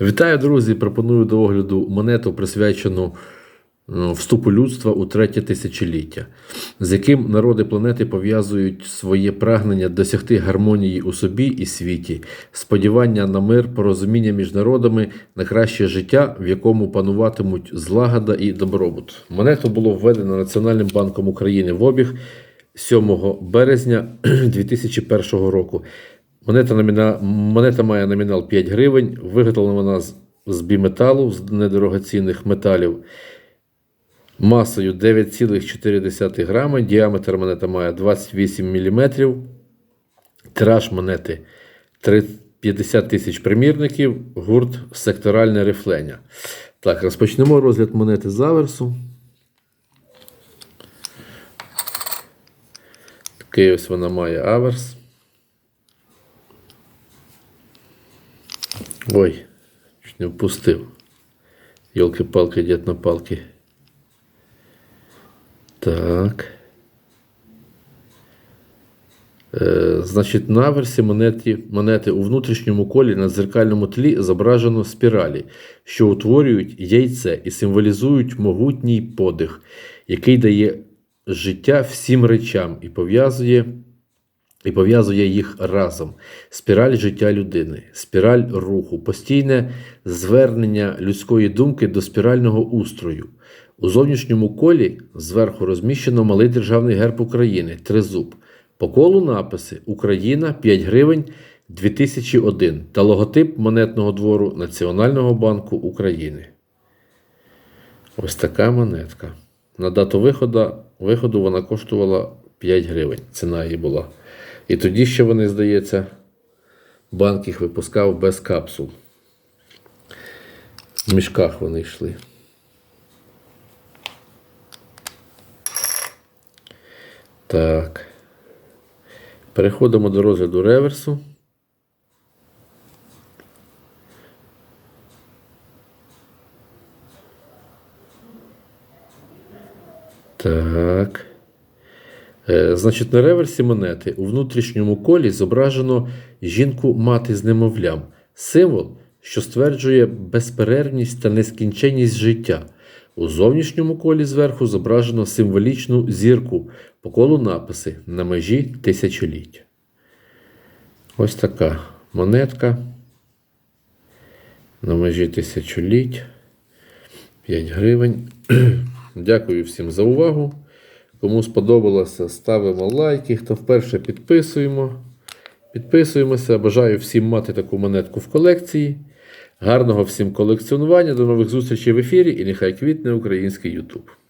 Вітаю, друзі! Пропоную до огляду монету, присвячену е, вступу людства у третє тисячоліття, з яким народи планети пов'язують своє прагнення досягти гармонії у собі і світі, сподівання на мир, порозуміння між народами, на краще життя, в якому пануватимуть злагода і добробут. Монету було введено Національним банком України в обіг 7 березня 2001 року. Монета, номіна... Монета має номінал 5 гривень, виготовлена вона з, з біметалу, з недорогоцінних металів, масою 9,4 грами, діаметр монета має 28 мм, тираж монети 50 тисяч примірників, гурт секторальне рифлення. Так, розпочнемо розгляд монети з аверсу. Такий ось вона має аверс. Ой, чуть не впустив. Йолки-палки, дід на палки. Так. Е, значить, на версі монеті, монети у внутрішньому колі на дзеркальному тлі зображено спіралі, що утворюють яйце і символізують могутній подих, який дає життя всім речам і пов'язує і пов'язує їх разом. Спіраль життя людини, спіраль руху, постійне звернення людської думки до спірального устрою. У зовнішньому колі зверху розміщено малий державний герб України тризуб. По колу написи Україна 5 гривень 2001 та логотип монетного двору Національного банку України. Ось така монетка. На дату виходу, виходу вона коштувала 5 гривень. Ціна її була. І тоді ще вони, здається, банк їх випускав без капсул. В мішках вони йшли. Так. Переходимо до розгляду реверсу. Так. Е, Значить, на реверсі монети у внутрішньому колі зображено жінку-мати з немовлям, символ, що стверджує безперервність та нескінченність життя. У зовнішньому колі зверху зображено символічну зірку по колу написи на межі тисячоліть. Ось така монетка. На межі тисячоліть. 5 гривень. Дякую всім за увагу. Кому сподобалося, ставимо лайки. Хто вперше підписуємо. Підписуємося. Бажаю всім мати таку монетку в колекції. Гарного всім колекціонування. До нових зустрічей в ефірі і нехай квітне український YouTube.